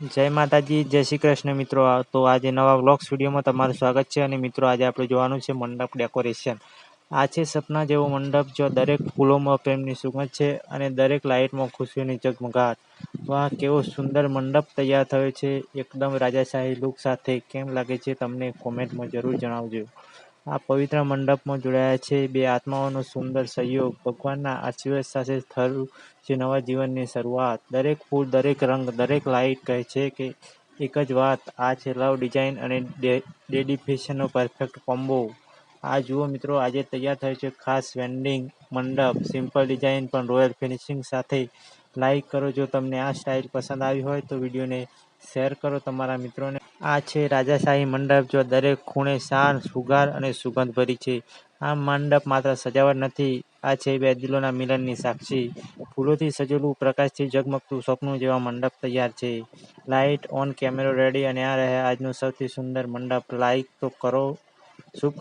જય માતાજી, જય શ્રી કૃષ્ણ મિત્રો. તો આજે નવા વ્લોગ્સ વિડીયોમાં તમારું સ્વાગત છે અને મિત્રો, આજે આપણે જોવાનું છે મંડપ ડેકોરેશન. આ છે સપના જેવો મંડપ, જો દરેક ફૂલોમાં પ્રેમની સુગંધ છે અને દરેક લાઇટમાં ખુશીઓની જગમગાટ વાહ, કેવો સુંદર મંડપ તૈયાર થયો છે. એકદમ રાજાશાહી લુક સાથે કેમ લાગે છે, તમને કોમેન્ટમાં જરૂર જણાવજો. આ પવિત્ર મંડપમાં જોડાયા છે. બે આત્માઓનો સુંદર સહયોગ, ભગવાનના આશીર્વાદ સાથે થયું છે નવા જીવનની શરૂઆત. દરેક ફૂલ, દરેક રંગ, દરેક લાઇટ કહે છે કે એક જ વાત, આ છે લવ ડિઝાઇન અને ડેડિફેશનનો પરફેક્ટ કોમ્બો આ જુઓ મિત્રો, આજે તૈયાર થયો છે ખાસ વેન્ડિંગ મંડપ. સિમ્પલ ડિઝાઇન પણ રોયલ ફિનિશિંગ સાથે. લાઇક કરો જો તમને આ સ્ટાઇલ પસંદ આવી હોય તો વિડીયોને શેર કરો તમારા મિત્રોને. આ છે રાજાશાહી મંડપ જો દરેક ખૂણે શાન સુગાર અને સુગંધ ભરી છે. આ મંડપ માત્ર સજાવટ નથી, આ છે બે દિલોના મિલનની સાક્ષી. ફૂલોથી સજેલું, પ્રકાશથી ઝગમગતું સપનું જેવા મંડપ તૈયાર છે. લાઇટ ઓન, કેમેરો રેડી અને આ રહે આજનું સૌથી સુંદર મંડપ. લાઈક તો કરો. શુભ